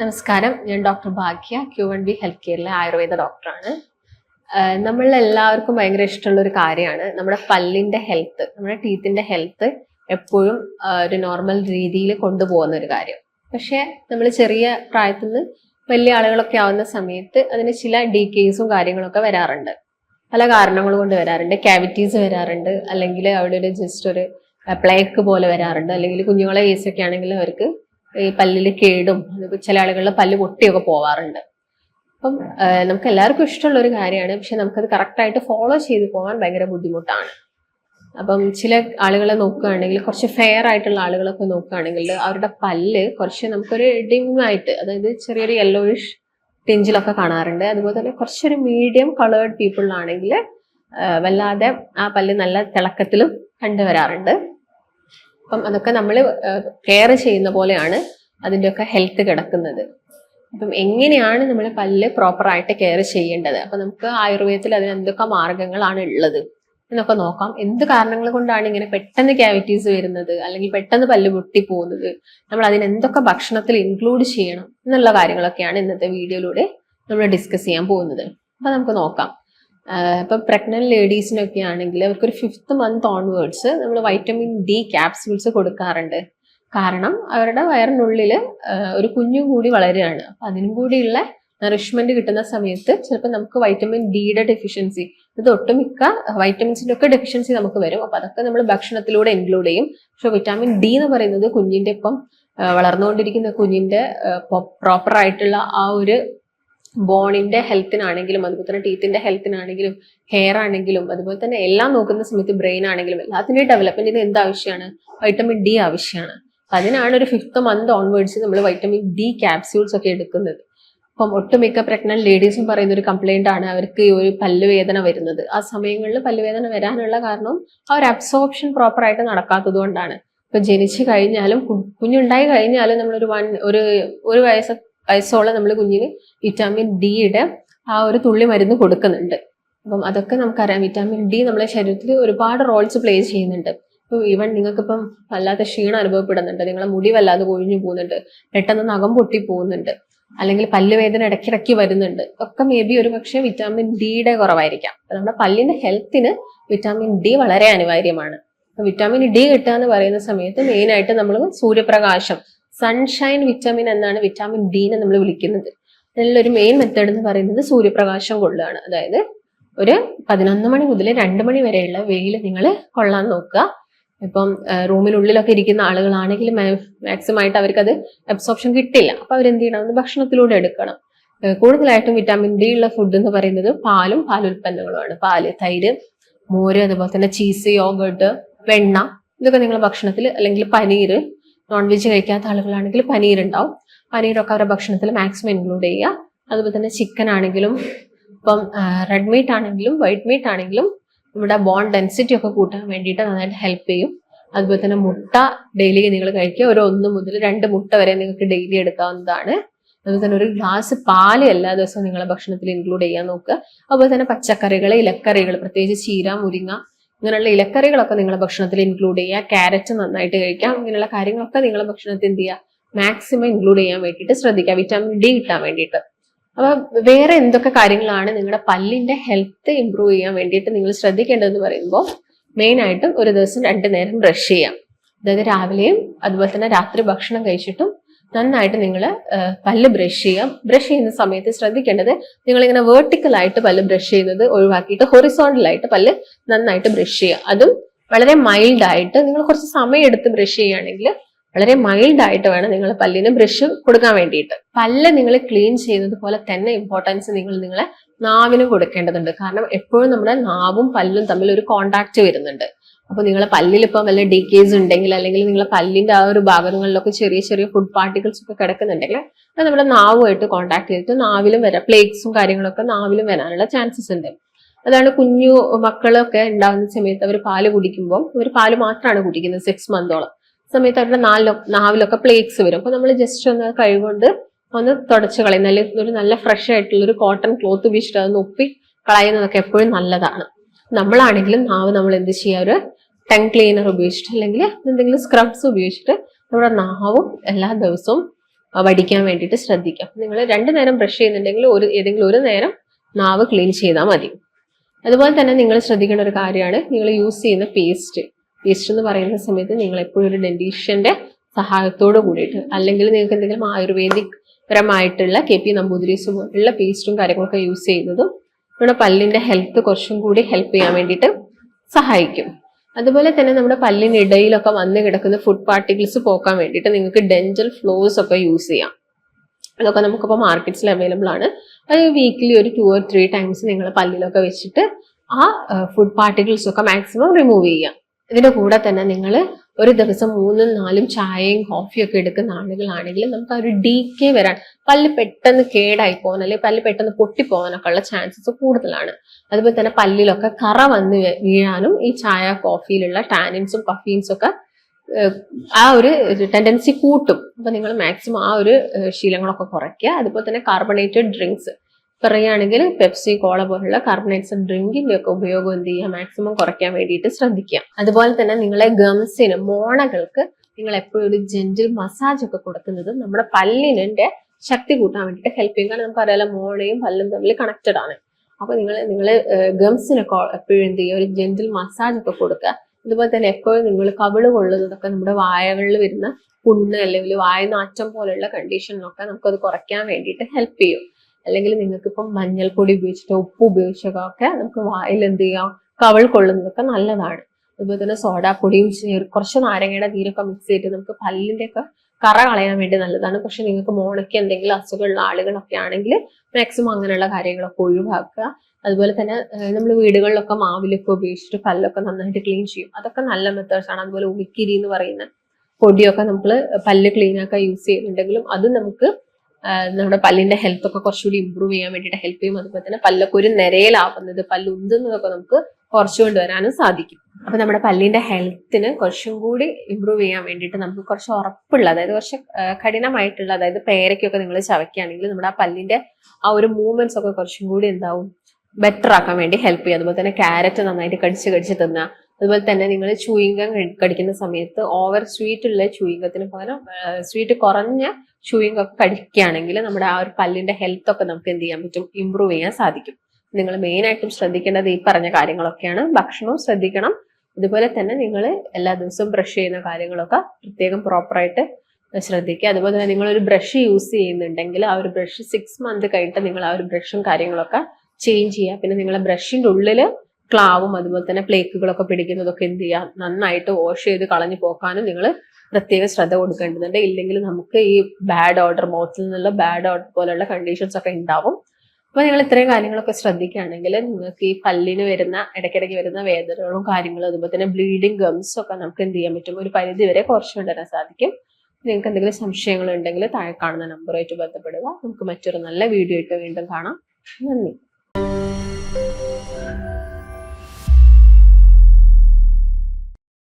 നമസ്കാരം. ഞാൻ doctor Bhagya Q one B health കെയറിലെ Ayurveda ഡോക്ടറാണ്. നമ്മൾ എല്ലാവർക്കും ഭയങ്കര ഇഷ്ടമുള്ള ഒരു കാര്യമാണ് നമ്മുടെ പല്ലിന്റെ ഹെൽത്ത് നമ്മുടെ ടീത്തിന്റെ ഹെൽത്ത് എപ്പോഴും ഒരു നോർമൽ രീതിയിൽ കൊണ്ടുപോകുന്ന ഒരു കാര്യം. പക്ഷേ നമ്മൾ ചെറിയ പ്രായത്തിൽ നിന്ന് വലിയ ആളുകളൊക്കെ ആവുന്ന സമയത്ത് അതിന് ചില ഡീക്കേസും കാര്യങ്ങളൊക്കെ വരാറുണ്ട്. പല കാരണങ്ങൾ കൊണ്ട് വരാറുണ്ട്. ക്യാവിറ്റീസ് വരാറുണ്ട്. അല്ലെങ്കിൽ അവിടെ ഒരു ജസ്റ്റ് ഒരു പ്ലേക്ക് പോലെ വരാറുണ്ട്. അല്ലെങ്കിൽ കുഞ്ഞുങ്ങളെ കേസൊക്കെ ആണെങ്കിൽ അവർക്ക് ഈ പല്ലിൽ കേടും ചില ആളുകളുടെ പല്ല് പൊട്ടിയൊക്കെ പോവാറുണ്ട്. അപ്പം നമുക്ക് എല്ലാവർക്കും ഇഷ്ടമുള്ള ഒരു കാര്യമാണ് പക്ഷെ നമുക്കത് കറക്റ്റായിട്ട് ഫോളോ ചെയ്ത് പോകാൻ ഭയങ്കര ബുദ്ധിമുട്ടാണ്. അപ്പം ചില ആളുകളെ നോക്കുകയാണെങ്കിൽ കുറച്ച് ഫെയർ ആയിട്ടുള്ള ആളുകളൊക്കെ നോക്കുകയാണെങ്കിൽ അവരുടെ പല്ല് കുറച്ച് നമുക്കൊരു ഡിങ്ങായിട്ട് അതായത് ചെറിയൊരു യെല്ലോയിഷ് ടിഞ്ചിലൊക്കെ കാണാറുണ്ട്. അതുപോലെ തന്നെ കുറച്ചൊരു മീഡിയം കളേർഡ് പീപ്പിളിലാണെങ്കിൽ വല്ലാതെ ആ പല്ല് നല്ല തിളക്കത്തിലും കണ്ടുവരാറുണ്ട്. അപ്പം അതൊക്കെ നമ്മൾ കെയർ ചെയ്യുന്ന പോലെയാണ് അതിന്റെയൊക്കെ ഹെൽത്ത് കിടക്കുന്നത്. അപ്പം എങ്ങനെയാണ് നമ്മൾ പല്ല് പ്രോപ്പറായിട്ട് കെയർ ചെയ്യേണ്ടത്? അപ്പം നമുക്ക് ആയുർവേദത്തിൽ അതിന് എന്തൊക്കെ മാർഗങ്ങളാണ് ഉള്ളത് എന്നൊക്കെ നോക്കാം. എന്ത് കാരണങ്ങൾ കൊണ്ടാണ് ഇങ്ങനെ പെട്ടെന്ന് ക്യാവിറ്റീസ് വരുന്നത്? അല്ലെങ്കിൽ പെട്ടെന്ന് പല്ല് പൊട്ടി പോകുന്നത്? നമ്മൾ അതിന് എന്തൊക്കെ ഭക്ഷണത്തിൽ ഇൻക്ലൂഡ് ചെയ്യണം എന്നുള്ള കാര്യങ്ങളൊക്കെയാണ് ഇന്നത്തെ വീഡിയോയിലൂടെ നമ്മൾ ഡിസ്കസ് ചെയ്യാൻ പോകുന്നത്. അപ്പം നമുക്ക് നോക്കാം. ഇപ്പൊ പ്രഗ്നന്റ് ലേഡീസിനൊക്കെ ആണെങ്കിൽ അവർക്ക് ഒരു ഫിഫ്ത്ത് മന്ത് ഓൺവേർഡ്സ് നമ്മൾ വൈറ്റമിൻ ഡി ക്യാപ്സ്യൂൾസ് കൊടുക്കാറുണ്ട്. കാരണം അവരുടെ വയറിനുള്ളിൽ ഒരു കുഞ്ഞു കൂടി വളരുകയാണ്. അപ്പൊ അതിനും കൂടിയുള്ള നറിഷ്മെന്റ് കിട്ടുന്ന സമയത്ത് ചിലപ്പോൾ നമുക്ക് വൈറ്റമിൻ ഡിയുടെ ഡെഫിഷ്യൻസി ഇത് ഒട്ടുമിക്ക വൈറ്റമിൻസിന്റെ ഒക്കെ ഡെഫിഷ്യൻസി നമുക്ക് വരും. അപ്പൊ അതൊക്കെ നമ്മൾ ഭക്ഷണത്തിലൂടെ ഇൻക്ലൂഡ് ചെയ്യും. പക്ഷെ വിറ്റാമിൻ ഡി എന്ന് പറയുന്നത് കുഞ്ഞിന്റെ ഇപ്പം വളർന്നുകൊണ്ടിരിക്കുന്ന കുഞ്ഞിന്റെ പ്രോപ്പർ ആയിട്ടുള്ള ആ ഒരു ബോണിന്റെ ഹെൽത്തിനാണെങ്കിലും അതുപോലെ തന്നെ ടീത്തിന്റെ ഹെൽത്തിനാണെങ്കിലും ഹെയർ ആണെങ്കിലും അതുപോലെ തന്നെ എല്ലാം നോക്കുന്ന സമയത്ത് ബ്രെയിൻ ആണെങ്കിലും എല്ലാത്തിന്റെയും ഡെവലപ്മെന്റിന് എന്ത് ആവശ്യമാണ്? വൈറ്റമിൻ ഡി ആവശ്യമാണ്. അതിനാണ് ഒരു ഫിഫ്ത്ത് മന്ത് ഓൺവേർഡ്സ് നമ്മൾ വൈറ്റമിൻ ഡി ക്യാപ്സ്യൂൾസ് ഒക്കെ എടുക്കുന്നത്. അപ്പം ഒട്ടുമിക്ക പ്രഗ്നന്റ് ലേഡീസും പറയുന്ന ഒരു കംപ്ലൈന്റ് ആണ് അവർക്ക് ഈ ഒരു പല്ലുവേദന വരുന്നത്. ആ സമയങ്ങളിൽ പല്ലുവേദന വരാനുള്ള കാരണം ആ ഒരു അബ്സോർപ്ഷൻ പ്രോപ്പർ ആയിട്ട് നടക്കാത്തത് കൊണ്ടാണ്. ഇപ്പൊ ജനിച്ചു കഴിഞ്ഞാലും കുഞ്ഞുണ്ടായി കഴിഞ്ഞാലും നമ്മളൊരു വൺ ഒരു ഒരു വയസ്സ് വയസ്സോളം നമ്മൾ കുഞ്ഞിന് വിറ്റാമിൻ ഡിയുടെ ആ ഒരു തുള്ളി മരുന്ന് കൊടുക്കുന്നുണ്ട്. അപ്പം അതൊക്കെ നമുക്കറിയാം. വിറ്റാമിൻ ഡി നമ്മളെ ശരീരത്തിൽ ഒരുപാട് റോൾസ് പ്ലേ ചെയ്യുന്നുണ്ട്. ഇപ്പൊ ഈവൻ നിങ്ങൾക്കിപ്പം വല്ലാത്ത ക്ഷീണം അനുഭവപ്പെടുന്നുണ്ട്. നിങ്ങളെ മുടി വല്ലാതെ കൊഴിഞ്ഞു പോകുന്നുണ്ട്. പെട്ടെന്ന് നഖം പൊട്ടി പോകുന്നുണ്ട്. അല്ലെങ്കിൽ പല്ലുവേദന ഇടയ്ക്കിടയ്ക്ക് വരുന്നുണ്ട്. ഒക്കെ മേ ബി ഒരു പക്ഷേ വിറ്റാമിൻ ഡിയുടെ കുറവായിരിക്കാം. നമ്മുടെ പല്ലിന്റെ ഹെൽത്തിന് വിറ്റാമിൻ ഡി വളരെ അനിവാര്യമാണ്. വിറ്റാമിൻ ഡി കിട്ടുക എന്ന് പറയുന്ന സമയത്ത് മെയിനായിട്ട് നമ്മൾ സൂര്യപ്രകാശം സൺഷൈൻ വിറ്റാമിൻ എന്നാണ് വിറ്റാമിൻ ഡിനെ നമ്മൾ വിളിക്കുന്നത്. അതിലൊരു മെയിൻ മെത്തേഡ് എന്ന് പറയുന്നത് സൂര്യപ്രകാശം കൊള്ളുകയാണ്. അതായത് ഒരു പതിനൊന്ന് മണി മുതൽ രണ്ട് മണി വരെയുള്ള വെയിൽ നിങ്ങൾ കൊള്ളാൻ നോക്കുക. ഇപ്പം റൂമിനുള്ളിലൊക്കെ ഇരിക്കുന്ന ആളുകളാണെങ്കിൽ മാക്സിമം ആയിട്ട് അവർക്കത് അബ്സോർപ്ഷൻ കിട്ടില്ല. അപ്പൊ അവരെന്ത് ചെയ്യണം? ഭക്ഷണത്തിലൂടെ എടുക്കണം. കൂടുതലായിട്ടും വിറ്റാമിൻ ഡി ഉള്ള ഫുഡ് എന്ന് പറയുന്നത് പാലും പാലുൽപ്പന്നങ്ങളുമാണ്. പാൽ തൈര് മോര് അതുപോലെ തന്നെ ചീസ് യോഗട്ട് വെണ്ണ ഇതൊക്കെ നിങ്ങൾ ഭക്ഷണത്തിൽ അല്ലെങ്കിൽ പനീർ നോൺ വെജ് കഴിക്കാത്ത ആളുകളാണെങ്കിൽ പനീർ ഉണ്ടാവും പനീരൊക്കെ അവരുടെ ഭക്ഷണത്തിൽ മാക്സിമം ഇൻക്ലൂഡ് ചെയ്യുക. അതുപോലെ തന്നെ ചിക്കൻ ആണെങ്കിലും ഇപ്പം റെഡ് മീറ്റ് ആണെങ്കിലും വൈറ്റ് മീറ്റ് ആണെങ്കിലും നമ്മുടെ ബോൺ ഡെൻസിറ്റി ഒക്കെ കൂട്ടാൻ വേണ്ടിയിട്ട് നന്നായിട്ട് ഹെൽപ്പ് ചെയ്യും. അതുപോലെ തന്നെ മുട്ട ഡെയിലി നിങ്ങൾ കഴിക്കുക. ഒരു ഒന്ന് മുതൽ രണ്ട് മുട്ട വരെ നിങ്ങൾക്ക് ഡെയിലി എടുക്കാവുന്നതാണ്. അതുപോലെ തന്നെ ഒരു ഗ്ലാസ് പാൽ എല്ലാ ദിവസവും നിങ്ങളുടെ ഭക്ഷണത്തിൽ ഇൻക്ലൂഡ് ചെയ്യാൻ നോക്കുക. അതുപോലെ തന്നെ പച്ചക്കറികൾ ഇലക്കറികൾ പ്രത്യേകിച്ച് ചീര മുരിങ്ങ ഇങ്ങനെയുള്ള ഇലക്കറികളൊക്കെ നിങ്ങളുടെ ഭക്ഷണത്തിൽ ഇൻക്ലൂഡ് ചെയ്യുക. ക്യാരറ്റ് നന്നായിട്ട് കഴിക്കാം ഇങ്ങനെയുള്ള കാര്യങ്ങളൊക്കെ നിങ്ങളുടെ ഭക്ഷണത്തിൽ എന്ത് ചെയ്യുക? മാക്സിമം ഇൻക്ലൂഡ് ചെയ്യാൻ വേണ്ടിയിട്ട് ശ്രദ്ധിക്കുക. വിറ്റാമിൻ ഡി കിട്ടാൻ വേണ്ടിയിട്ട്. അപ്പൊ വേറെ എന്തൊക്കെ കാര്യങ്ങളാണ് നിങ്ങളുടെ പല്ലിന്റെ ഹെൽത്ത് ഇമ്പ്രൂവ് ചെയ്യാൻ വേണ്ടിയിട്ട് നിങ്ങൾ ശ്രദ്ധിക്കേണ്ടതെന്ന് പറയുമ്പോൾ മെയിൻ ആയിട്ടും ഒരു ദിവസം രണ്ട് നേരം ബ്രഷ് ചെയ്യാം അതായത് രാവിലെയും അതുപോലെ തന്നെ രാത്രി ഭക്ഷണം കഴിച്ചിട്ടും നന്നായിട്ട് നിങ്ങൾ പല്ല് ബ്രഷ് ചെയ്യാം ബ്രഷ് ചെയ്യുന്ന സമയത്ത് ശ്രദ്ധിക്കേണ്ടത് വേർട്ടിക്കൽ ആയിട്ട് പല്ല് ബ്രഷ് ചെയ്യുന്നത് ഒഴിവാക്കിയിട്ട് ഹൊറിസോണ്ടൽ ആയിട്ട് പല്ല് നന്നായിട്ട് ബ്രഷ് ചെയ്യുക. അതും വളരെ മൈൽഡ് ആയിട്ട് നിങ്ങൾ കുറച്ച് സമയം എടുത്ത് ബ്രഷ് ചെയ്യുകയാണെങ്കിൽ വളരെ മൈൽഡ് ആയിട്ട് വേണം നിങ്ങൾ പല്ലിന് ബ്രഷ് കൊടുക്കാൻ വേണ്ടിയിട്ട്. പല്ല് നിങ്ങൾ ക്ലീൻ ചെയ്യുന്നത് പോലെ തന്നെ ഇമ്പോർട്ടൻസ് നിങ്ങൾ നിങ്ങളെ നാവിനും കൊടുക്കേണ്ടതുണ്ട്. കാരണം എപ്പോഴും നമ്മുടെ നാവും പല്ലും തമ്മിൽ ഒരു കോണ്ടാക്ട് വരുന്നുണ്ട്. അപ്പൊ നിങ്ങളെ പല്ലിൽ ഇപ്പം വല്ല ഡീക്കേസ് ഉണ്ടെങ്കിൽ അല്ലെങ്കിൽ നിങ്ങളെ പല്ലിന്റെ ആ ഒരു ഭാഗങ്ങളിലൊക്കെ ചെറിയ ചെറിയ ഫുഡ് പാർട്ടിക്കിൾസ് ഒക്കെ കിടക്കുന്നുണ്ടെങ്കിൽ അത് നമ്മുടെ നാവുമായിട്ട് കോണ്ടാക്ട് ചെയ്തിട്ട് നാവിലും വരാം. പ്ലേക്സും കാര്യങ്ങളൊക്കെ നാവിലും വരാനുള്ള ചാൻസസ് ഉണ്ട്. അതാണ് കുഞ്ഞു മക്കളൊക്കെ ഉണ്ടാകുന്ന സമയത്ത് അവർ പാൽ കുടിക്കുമ്പോൾ അവർ പാൽ മാത്രമാണ് കുടിക്കുന്നത് സിക്സ് മന്തോളം സമയത്ത് അവരുടെ നാലിലോ നാവിലൊക്കെ പ്ലേക്സ് വരും. അപ്പൊ നമ്മൾ ജസ്റ്റ് ഒന്ന് കഴിവുകൊണ്ട് ഒന്ന് തുടച്ച് കളയും. നല്ല ഒരു നല്ല ഫ്രഷ് ആയിട്ടുള്ള ഒരു കോട്ടൺ ക്ലോത്ത് ഉപയോഗിച്ചിട്ട് അതൊന്ന് ഒപ്പി കളയുന്നതൊക്കെ എപ്പോഴും നല്ലതാണ്. നമ്മളാണെങ്കിലും നാവ് നമ്മൾ എന്ത് ചെയ്യുക ഒരു ടങ് ക്ലീനർ ഉപയോഗിച്ചിട്ട് അല്ലെങ്കിൽ എന്തെങ്കിലും സ്ക്രബ്സ് ഉപയോഗിച്ചിട്ട് നമ്മുടെ നാവും എല്ലാ ദിവസവും വടിക്കാൻ വേണ്ടിയിട്ട് ശ്രദ്ധിക്കാം. നിങ്ങൾ രണ്ടു നേരം ബ്രഷ് ചെയ്യുന്നുണ്ടെങ്കിൽ ഒരു ഏതെങ്കിലും ഒരു നേരം നാവ് ക്ലീൻ ചെയ്താൽ മതി. അതുപോലെ തന്നെ നിങ്ങൾ ശ്രദ്ധിക്കേണ്ട ഒരു കാര്യമാണ് നിങ്ങൾ യൂസ് ചെയ്യുന്ന പേസ്റ്റ് പേസ്റ്റ് എന്ന് പറയുന്ന സമയത്ത് നിങ്ങൾ എപ്പോഴും ഒരു ഡെന്റീഷ്യന്റെ സഹായത്തോട് കൂടിയിട്ട് അല്ലെങ്കിൽ നിങ്ങൾക്ക് എന്തെങ്കിലും ആയുർവേദിക് പരമായിട്ടുള്ള കെ പി നമ്പൂതിരീസും ഉള്ള പേസ്റ്റും കാര്യങ്ങളൊക്കെ യൂസ് ചെയ്യുന്നതും നമ്മുടെ പല്ലിന്റെ ഹെൽത്ത് കുറച്ചും കൂടി ഹെൽപ്പ് ചെയ്യാൻ വേണ്ടിയിട്ട് സഹായിക്കും. അതുപോലെ തന്നെ നമ്മുടെ പല്ലിനിടയിലൊക്കെ വന്ന് കിടക്കുന്ന ഫുഡ് പാർട്ടിക്കിൾസ് പോക്കാൻ വേണ്ടിയിട്ട് നിങ്ങൾക്ക് ഡെന്റൽ ഫ്ലോസ് ഒക്കെ യൂസ് ചെയ്യാം. അതൊക്കെ നമുക്കിപ്പോൾ മാർക്കറ്റ്സിൽ അവൈലബിൾ ആണ്. അത് വീക്കിലി ഒരു ടു ഓർ ത്രീ ടൈംസ് നിങ്ങൾ പല്ലിലൊക്കെ വെച്ചിട്ട് ആ ഫുഡ് പാർട്ടിക്കിൾസ് ഒക്കെ മാക്സിമം റിമൂവ് ചെയ്യാം. ഇതിന്റെ കൂടെ തന്നെ നിങ്ങൾ ഒരു ദിവസം മൂന്നും നാലും ചായയും കോഫിയും ഒക്കെ എടുക്കുന്ന ആളുകളാണെങ്കിൽ നമുക്ക് ആ ഒരു ഡി കെ വരാൻ പല്ല് പെട്ടെന്ന് കേടായി പോകാൻ അല്ലെങ്കിൽ പല്ല് പെട്ടെന്ന് പൊട്ടിപ്പോകാനൊക്കെ ഉള്ള ചാൻസസ് കൂടുതലാണ്. അതുപോലെ തന്നെ പല്ലിലൊക്കെ കറ വന്ന് വീഴാനും ഈ ചായ കോഫിയിലുള്ള ടാനിൻസും കഫീൻസും ഒക്കെ ആ ഒരു ടെൻഡൻസി കൂട്ടും. അപ്പൊ നിങ്ങൾ മാക്സിമം ആ ഒരു ശീലങ്ങളൊക്കെ കുറയ്ക്കുക. അതുപോലെ തന്നെ കാർബണേറ്റഡ് ഡ്രിങ്ക്സ് പറയുകയാണെങ്കിൽ പെപ്സി കോള പോലുള്ള കാർബണേറ്റ്സ് ഡ്രിങ്കിന്റെ ഒക്കെ ഉപയോഗം എന്ത് ചെയ്യുക മാക്സിമം കുറയ്ക്കാൻ വേണ്ടിയിട്ട് ശ്രദ്ധിക്കുക അതുപോലെ തന്നെ നിങ്ങളെ ഗംസിന് മോണകൾക്ക് നിങ്ങൾ എപ്പോഴും ഒരു ജെന്റിൽ മസാജ് ഒക്കെ കൊടുക്കുന്നത് നമ്മുടെ പല്ലിനെ ശക്തി കൂട്ടാൻ വേണ്ടിയിട്ട് ഹെൽപ്പ് ചെയ്യും. കാരണം നമുക്കറിയാലോ മോണയും പല്ലും തമ്മിൽ കണക്റ്റഡ് ആണ്. അപ്പൊ നിങ്ങൾ നിങ്ങൾ ഗംസിനൊക്കെ എപ്പോഴും എന്ത് ചെയ്യുക? ഒരു ജെന്റിൽ മസാജ് ഒക്കെ കൊടുക്കുക. അതുപോലെ തന്നെ എപ്പോഴും നിങ്ങൾ കവിൾ കൊള്ളുന്നതൊക്കെ നമ്മുടെ വായകളിൽ വരുന്ന പുണ്ണ് അല്ലെങ്കിൽ വായനാറ്റം പോലുള്ള കണ്ടീഷനിലൊക്കെ നമുക്കത് കുറയ്ക്കാൻ വേണ്ടിയിട്ട് ഹെൽപ്പ് ചെയ്യും. അല്ലെങ്കിൽ നിങ്ങൾക്ക് ഇപ്പം മഞ്ഞൾപ്പൊടി ഉപയോഗിച്ചിട്ടോ ഉപ്പ് ഉപയോഗിച്ചോ ഒക്കെ നമുക്ക് വായിൽ എന്ത് ചെയ്യാം? കവൾ കൊള്ളുന്നതൊക്കെ നല്ലതാണ്. അതുപോലെ തന്നെ സോഡാപ്പൊടിയും കുറച്ച് നാരങ്ങയുടെ നീരൊക്കെ മിക്സ് ചെയ്തിട്ട് നമുക്ക് പല്ലിന്റെ ഒക്കെ കറ കളയാൻ വേണ്ടി നല്ലതാണ്. പക്ഷെ നിങ്ങൾക്ക് മോണയ്ക്ക് എന്തെങ്കിലും അസുഖമുള്ള ആളുകളൊക്കെ ആണെങ്കിൽ മാക്സിമം അങ്ങനെയുള്ള കാര്യങ്ങളൊക്കെ ഒഴിവാക്കുക. അതുപോലെ തന്നെ നമ്മൾ വീടുകളിലൊക്കെ മാവിലൊക്കെ ഉപയോഗിച്ചിട്ട് പല്ലൊക്കെ നന്നായിട്ട് ക്ലീൻ ചെയ്യും. അതൊക്കെ നല്ല മെത്തേഡ്സ് ആണ്. അതുപോലെ ഉമിക്കിരി എന്ന് പറയുന്ന പൊടിയൊക്കെ നമ്മൾ പല്ല് ക്ലീൻ ആക്കാൻ യൂസ് ചെയ്യുന്നുണ്ടെങ്കിലും അത് നമുക്ക് നമ്മുടെ പല്ലിന്റെ ഹെൽത്ത് ഒക്കെ കുറച്ചുകൂടി ഇമ്പ്രൂവ് ചെയ്യാൻ വേണ്ടിയിട്ട് ഹെൽപ്പ് ചെയ്യും. അതുപോലെ തന്നെ പല്ലൊക്കെ ഒരു നിരയിലാവുന്നത് പല്ല് ഉന്തുന്നതൊക്കെ നമുക്ക് കുറച്ചു കൊണ്ടുവരാനും സാധിക്കും. അപ്പൊ നമ്മുടെ പല്ലിന്റെ ഹെൽത്തിന് കുറച്ചും കൂടി ഇമ്പ്രൂവ് ചെയ്യാൻ വേണ്ടിയിട്ട് നമുക്ക് കുറച്ച് ഉറപ്പുള്ള അതായത് കുറച്ച് കഠിനമായിട്ടുള്ള അതായത് പേരയ്ക്കൊക്കെ നിങ്ങൾ ചവയ്ക്കുകയാണെങ്കിൽ നമ്മുടെ ആ പല്ലിന്റെ ആ ഒരു മൂവ്മെന്റ്സ് ഒക്കെ കുറച്ചും കൂടി എന്താവും ബെറ്റർ ആക്കാൻ വേണ്ടി ഹെൽപ്പ് ചെയ്യും അതുപോലെ തന്നെ ക്യാരറ്റ് നന്നായിട്ട് കടിച്ച് കടിച്ച് തിന്നുക. അതുപോലെ തന്നെ നിങ്ങൾ ചൂയിങ്കം കടിക്കുന്ന സമയത്ത് ഓവർ സ്വീറ്റ് ഉള്ള ചൂയിങ്കത്തിന് പകരം സ്വീറ്റ് കുറഞ്ഞ ചൂയിങ് ഒക്കെ കഴിക്കുകയാണെങ്കിൽ നമ്മുടെ ആ ഒരു പല്ലിന്റെ ഹെൽത്ത് ഒക്കെ നമുക്ക് എന്ത് ചെയ്യാൻ പറ്റും? ഇമ്പ്രൂവ് ചെയ്യാൻ സാധിക്കും. നിങ്ങൾ മെയിൻ ആയിട്ടും ശ്രദ്ധിക്കേണ്ടത് ഈ പറഞ്ഞ കാര്യങ്ങളൊക്കെയാണ്. ഭക്ഷണവും ശ്രദ്ധിക്കണം. അതുപോലെ തന്നെ നിങ്ങൾ എല്ലാ ദിവസവും ബ്രഷ് ചെയ്യുന്ന കാര്യങ്ങളൊക്കെ പ്രത്യേകം പ്രോപ്പറായിട്ട് ശ്രദ്ധിക്കുക. അതുപോലെ തന്നെ നിങ്ങൾ ഒരു ബ്രഷ് യൂസ് ചെയ്യുന്നുണ്ടെങ്കിൽ ആ ഒരു ബ്രഷ് സിക്സ് മന്ത് കഴിഞ്ഞിട്ട് നിങ്ങൾ ആ ഒരു ബ്രഷും കാര്യങ്ങളൊക്കെ ചേഞ്ച് ചെയ്യുക. പിന്നെ നിങ്ങളെ ബ്രഷിന്റെ ഉള്ളിൽ ക്ലാവും അതുപോലെ തന്നെ പ്ലേക്കുകളൊക്കെ പിടിക്കുന്നതൊക്കെ എന്ത് ചെയ്യാം? നന്നായിട്ട് വാഷ് ചെയ്ത് കളഞ്ഞു പോക്കാനും നിങ്ങൾ പ്രത്യേക ശ്രദ്ധ കൊടുക്കേണ്ടതുണ്ട്. ഇല്ലെങ്കിൽ നമുക്ക് ഈ ബാഡ് ഓർഡർ മൗത്തിൽ നിന്നുള്ള ബാഡ് ഓർഡർ പോലെയുള്ള കണ്ടീഷൻസ് ഒക്കെ ഉണ്ടാവും. അപ്പൊ നിങ്ങൾ ഇത്രയും കാര്യങ്ങളൊക്കെ ശ്രദ്ധിക്കുകയാണെങ്കിൽ നിങ്ങൾക്ക് ഈ പല്ലിന് വരുന്ന ഇടയ്ക്കിടയ്ക്ക് വരുന്ന വേദനകളും കാര്യങ്ങളും അതുപോലെ തന്നെ ബ്ലീഡിങ് ഗംസ് ഒക്കെ നമുക്ക് എന്ത് ചെയ്യാൻ പറ്റും? ഒരു പരിധി വരെ കുറച്ച് കൊണ്ടുവരാൻ സാധിക്കും. നിങ്ങൾക്ക് എന്തെങ്കിലും സംശയങ്ങളുണ്ടെങ്കിൽ താഴെ കാണുന്ന നമ്പറുമായിട്ട് ബന്ധപ്പെടുക. നമുക്ക് മറ്റൊരു നല്ല വീഡിയോ ആയിട്ട് വീണ്ടും കാണാം. നന്ദി.